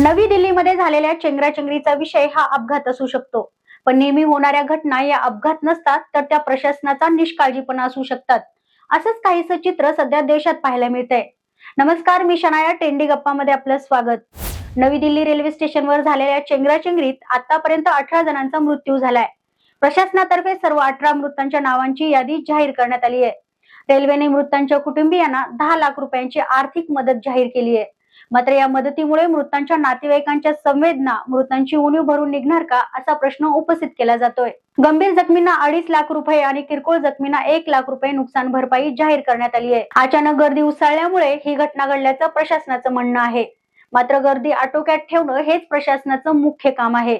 नवी दिल्लीमध्ये झालेल्या चेंगराचेंगरीचा विषय हा अपघात असू शकतो. पण नेहमी होणाऱ्या घटना या अपघात नसतात तर त्या प्रशासनाचा निष्काळजीपणा असू शकतात. असंच काहीसं चित्र सध्या देशात पाहायला मिळतंय. नमस्कार मी शनाया टेंडी गप्पामध्ये आपलं स्वागत. नवी दिल्ली रेल्वे स्टेशनवर झालेल्या चेंगराचेंगरीत आतापर्यंत अठरा जणांचा मृत्यू झालाय. प्रशासनातर्फे सर्व अठरा मृतांच्या नावांची यादी जाहीर करण्यात आली आहे रेल्वेने मृतांच्या कुटुंबियांना दहा लाख रुपयांची आर्थिक मदत जाहीर केली आहे मात्र या मदतीमुळे मृतांच्या नातेवाईकांच्या संवेदना मृतांची उणीव भरून निघणार का असा प्रश्न उपस्थित केला जातोय. गंभीर जखमींना अडीच लाख रुपये आणि किरकोळ जखमींना एक लाख रुपये नुकसान भरपाई जाहीर करण्यात आली आहे. अचानक गर्दी उसळल्यामुळे ही घटना घडल्याचं प्रशासनाचं म्हणणं आहे. मात्र गर्दी आटोक्यात ठेवणं हेच प्रशासनाचं मुख्य काम आहे.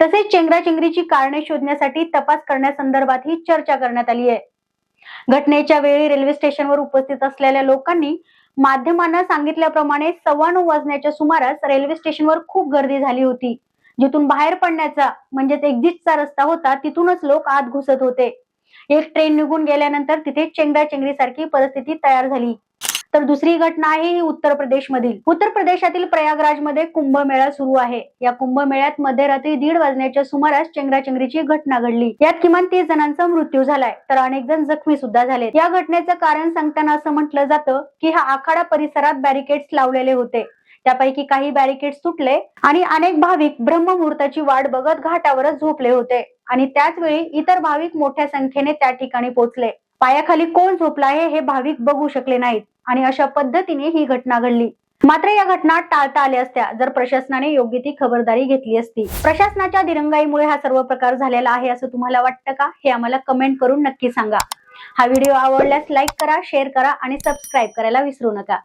तसेच चेंगराचेंगरीची कारणे शोधण्यासाठी तपास करण्यासंदर्भातही चर्चा करण्यात आली आहे. घटनेच्या वेळी रेल्वे स्टेशनवर उपस्थित असलेल्या लोकांनी माध्यमांना सांगितल्याप्रमाणे सव्वा नऊ वाजण्याच्या सुमारास रेल्वे स्टेशनवर खूप गर्दी झाली होती. जिथून बाहेर पडण्याचा म्हणजेच एक्झिटचा रस्ता होता तिथूनच लोक आत घुसत होते. एक ट्रेन निघून गेल्यानंतर तिथे चेंगराचेंगरी सारखी परिस्थिती तयार झाली. तर दुसरी घटना आहे ही उत्तर प्रदेश मधील उत्तर प्रदेशातील प्रयागराजमध्ये कुंभमेळा सुरू आहे. या कुंभमेळ्यात मध्यरात्री दीड वाजण्याच्या सुमारास चेंगराचेंगरीची घटना घडली. यात किमान तीस जणांचा मृत्यू झालाय. तर अनेक जण जखमी सुद्धा झाले या घटनेचं कारण सांगताना असं म्हटलं जातं की हा आखाडा परिसरात बॅरिकेड्स लावलेले होते. त्यापैकी काही बॅरिकेड्स तुटले आणि अनेक भाविक ब्रह्ममुहूर्ताची वाट बघत घाटावरच झोपले होते. आणि त्याच वेळी इतर भाविक मोठ्या संख्येने त्या ठिकाणी पोहोचले. पायाखाली कोण झोपला आहे हे भाविक बघू शकले नाहीत. आणि अशा पद्धतीने ही घटना घडली. मात्र या घटना टाळता आल्या असत्या. जर प्रशासनाने योग्य ती खबरदारी घेतली असती. प्रशासनाच्या दिरंगाईमुळे हा सर्व प्रकार झालेला आहे असं तुम्हाला वाटतं का? हे आम्हाला कमेंट करून नक्की सांगा. हा व्हिडिओ आवडल्यास लाईक करा शेअर करा आणि सबस्क्राईब करायला विसरू नका.